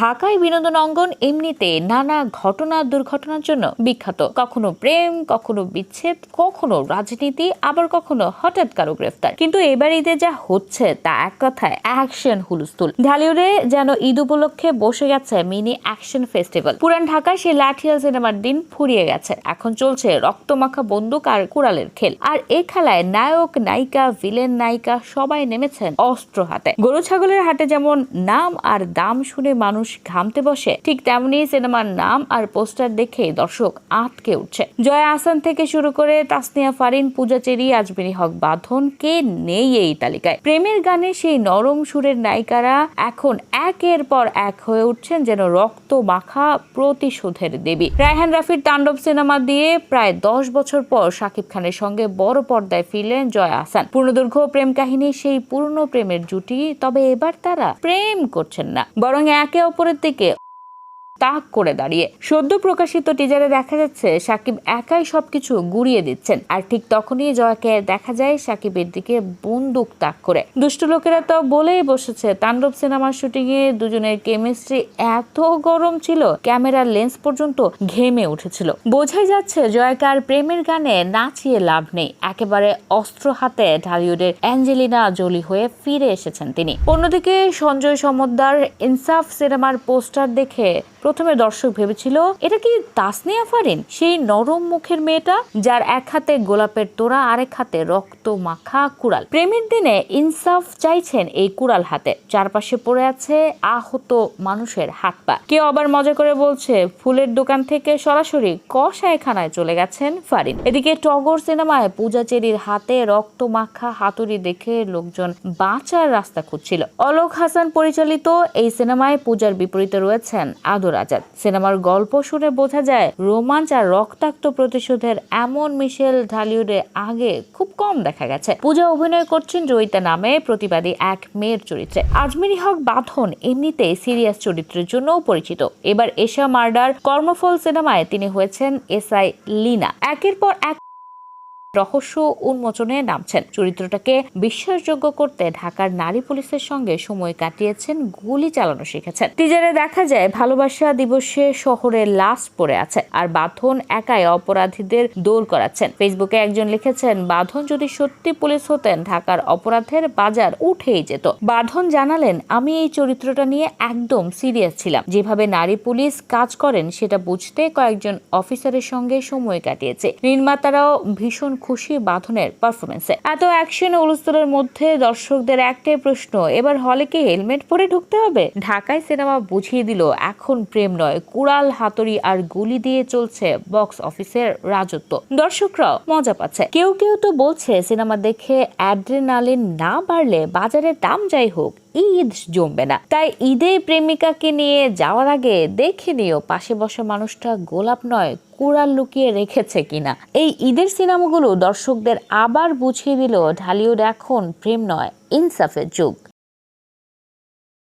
ঢাকায় বিনোদন অঙ্গন এমনিতে নানা ঘটনা দুর্ঘটনার জন্য বিখ্যাত। কখনো প্রেম, কখনো বিচ্ছেদ, কখনো রাজনীতি, আবার কখনো হঠাৎ কারও গ্রেফতার। কিন্তু এবার ঈদে যা হচ্ছে তা এক কথায় অ্যাকশন হুলস্থুল। ঢালিউডে যেন ঈদ উপলক্ষে বসে গেছে মিনি অ্যাকশন ফেস্টিভ্যাল। পুরান ঢাকায় সেই লাঠিয়াল সিনেমার দিন ফুরিয়ে গেছে। এখন চলছে রক্তমাখা বন্দুক আর কুড়ালের খেল। আর এ খেলায় নায়ক, নায়িকা, ভিলেন নায়িকা সবাই নেমেছেন অস্ত্র হাতে। গরু, ছাগলের হাটে যেমন নাম আর দাম শুনে মানুষ ঘামতে বসে, ঠিক তেমনি সিনেমার নাম আর পোস্টার দেখে দর্শক আটকে উঠছে। জয়া আসান থেকে শুরু করে তাসনিয়া ফারিন, পূজা চেরি, আজমিরি হক বাঁধন, কে নেই এই তালিকায়? প্রেমের গানে সেই নরম সুরের নায়িকারা এখন একের পর এক হয়ে উঠছেন যেন রক্ত মাখা প্রতিশোধের দেবী। রায়হান রাফির তাণ্ডব সিনেমা দিয়ে প্রায় দশ বছর পর শাকিব খানের সঙ্গে বড় পর্দায় ফিরলেন জয়া আসান পূর্ণদৈর্ঘ্য প্রেম কাহিনী সেই পুরনো প্রেমের জুটি, তবে এবার তারা প্রেম করছেন না। বরং একে অপরের দিকে তাক করে দাঁড়িয়ে। সদ্য প্রকাশিত টিজারে দেখা যাচ্ছে, সাকিব একাই সবকিছু গুড়িয়ে দিচ্ছেন। আর ঠিক তখনই জয়াকে দেখা যায় সাকিবের দিকে বন্দুক তাক করে। দুষ্ট লোকেরা তো বলেই বসেছে, তাণ্ডব সিনেমার শুটিং এ দুজনের কেমিস্ট্রি এত গরম ছিল, ক্যামেরার লেন্স পর্যন্ত ঘেমে উঠেছিল। বোঝাই যাচ্ছে জয়াকে আর প্রেমের গানে নাচিয়ে লাভ নেই। একেবারে অস্ত্র হাতে ঢালিউডের অ্যাঞ্জেলিনা জোলি হয়ে ফিরে এসেছেন তিনি। অন্যদিকে সঞ্জয় সমদ্দার ইনসাফ সিনেমার পোস্টার দেখে প্রথমে দর্শক ভেবেছিল, এটা কি তাসনিয়া ফারিন? সেই নরম মুখের মেয়েটা যার এক হাতে গোলাপের তোড়া, আরেক হাতে রক্ত মাখা কুড়াল। প্রেমের দিনে ইনসাফ চাইছেন এই কুড়াল হাতে। চারপাশে পড়ে আছে আহত মানুষের হাত পা। কেউ আবার মজা করে বলছে, ফুলের দোকান থেকে সরাসরি কষায়খানায় চলে গেছেন ফারিন। এদিকে টগর সিনেমায় পূজা চেরির হাতে রক্ত মাখা হাতুড়ি দেখে লোকজন বাঁচার রাস্তা খুঁজছিল। অলোক হাসান পরিচালিত এই সিনেমায় পূজার বিপরীতে রয়েছেন আদর। আজাদ সিনেমার গল্প শুনে বোঝা যায়, রোমাঞ্চ আর রক্তাক্ত প্রতিশোধের এমন মিশেল ঢালিউডে আগে খুব কম দেখা গেছে। পূজা অভিনয় করছেন জয়িতা নামে প্রতিবাদী এক মেয়ের চরিত্রে। আজমিরি হক বাঁধন এমনিতে সিরিয়াস চরিত্রের জন্যও পরিচিত। এবার এশা মার্ডার কর্মফল সিনেমায় তিনি হয়েছেন এস আই লিনা। একের পর এক রহস্য উন্মোচনে নামছেন। চরিত্রটাকে বিশ্বাসযোগ্য করতে ঢাকার নারী পুলিশের সঙ্গে সময় কাটিয়েছেন, গুলি চালানো শিখেছেন। টিজারে দেখা যায়, ভালোবাসা দিবসে শহরে লাশ পড়ে আছে আর বাঁধন একাই অপরাধীদের দৌড় করাচ্ছেন। ফেসবুকে একজন লিখেছেন, বাঁধন যদি সত্যি পুলিশ হতেন, ঢাকার অপরাধের বাজার উঠেই যেত। বাঁধন জানালেন, আমি এই চরিত্রটা নিয়ে একদম সিরিয়াস ছিলাম। যেভাবে নারী পুলিশ কাজ করেন, সেটা বুঝতে কয়েকজন অফিসারের সঙ্গে সময় কাটিয়েছে। নির্মাতারাও ভীষণ খুশি বাঁধনের পারফরমেন্সে এত অ্যাকশন উলস্তরের মধ্যে দর্শকদের একটাই প্রশ্ন, এবার হলে কি হেলমেট পরে ঢুকতে হবে? ঢাকায় সিনেমা বুঝিয়ে দিল, এখন প্রেম নয়, কুড়াল হাতুড়ি আর গুলি দিয়ে চলছে বক্স অফিসের রাজত্ব। দর্শকরাও মজা পাচ্ছে। কেউ কেউ তো বলছে, সিনেমা দেখে অ্যাড্রেনালিন না বাড়লে বাজারের দাম যাই হোক ঈদ জমবে না। তাই ঈদে প্রেমিকাকে নিয়ে যাওয়ার আগে দেখে নিও পাশে বসা মানুষটা গোলাপ নয়, কুড়াল লুকিয়ে রেখেছে কিনা। এই ঈদের সিনেমাগুলো দর্শকদের আবার বুঝিয়ে দিল ঢালিউড এখন প্রেম নয়, ইনসাফের যুগ।